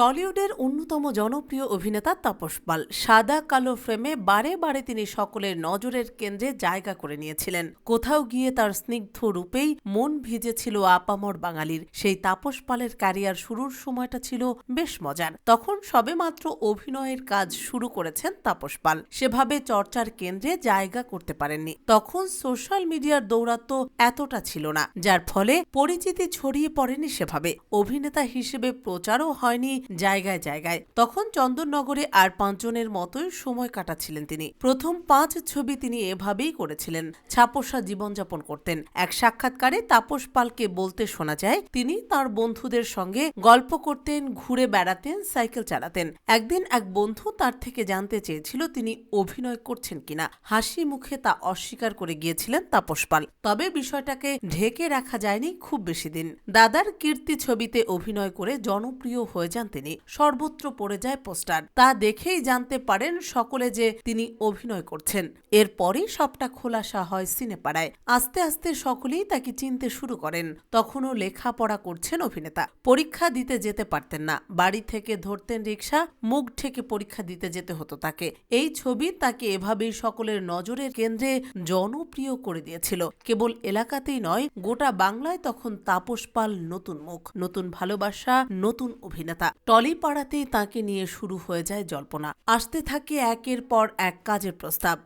টলিউডের অন্যতম জনপ্রিয় অভিনেতা তাপস পাল। সাদা কালো ফ্রেমে বারে বারে তিনি সকলের নজরের কেন্দ্রে জায়গা করে নিয়েছিলেন। কোথাও গিয়ে তার স্নিগ্ধ রূপেই মন ভিজেছিল আপামর বাঙালির। সেই তাপস পালের ক্যারিয়ার শুরুর সময়টা ছিল বেশ মজার। তখন সবেমাত্র অভিনয়ের কাজ শুরু করেছেন তাপস পাল। সেভাবে চর্চার কেন্দ্রে জায়গা করতে পারেননি। তখন সোশ্যাল মিডিয়ার দৌরাত্ম্য এতটা ছিল না। যার ফলে পরিচিতি ছড়িয়ে পড়েনি সেভাবে। অভিনেতা হিসেবে প্রচারও হয়নি জায়গায় জায়গায়। তখন চন্দননগরে আর পাঁচজনের মতোই সময় কাটাচ্ছিলেন তিনি। প্রথম পাঁচ ছবি তিনি এভাবেই করেছিলেন। ছাপোষা জীবনযাপন করতেন। এক সাক্ষাৎকারে তাপস পালকে বলতে শোনা যায়, তিনি তার বন্ধুদের সঙ্গে গল্প করতেন, ঘুরে বেড়াতেন, সাইকেল চালাতেন। একদিন এক বন্ধু তার থেকে জানতে চেয়েছিল তিনি অভিনয় করছেন কিনা। হাসি মুখে তা অস্বীকার করে গিয়েছিলেন তাপস পাল। তবে বিষয়টাকে ঢেকে রাখা যায়নি খুব বেশি দিন। দাদার কীর্তি ছবিতে অভিনয় করে জনপ্রিয় হয়ে যান তিনি সর্বত্র পড়ে যায় পোস্টার। তা দেখেই জানতে পারেন সকলে যে তিনি অভিনয় করছেন। এরপরই সবটা খোলাসা হয় সিনেপাড়ায়। আস্তে আস্তে সকলেই তাকে চিনতে শুরু করেন। তখনও লেখাপড়া করছেন অভিনেতা। পরীক্ষা দিতে যেতে পারতেন না। বাড়ি থেকে ধরতেন রিক্সা মুখ ঠেকে পরীক্ষা দিতে যেতে হতো তাকে। এই ছবি তাকে এভাবেই সকলের নজরের কেন্দ্রে জনপ্রিয় করে দিয়েছিল। কেবল এলাকাতেই নয়, গোটা বাংলায় তখন তাপস পাল নতুন মুখ, নতুন ভালোবাসা, নতুন অভিনেতা। টলিপাড়াতেই তাকে নিয়ে শুরু হয়ে যায় জল্পনা। আসতে থাকে একের পর এক কাজের প্রস্তাব।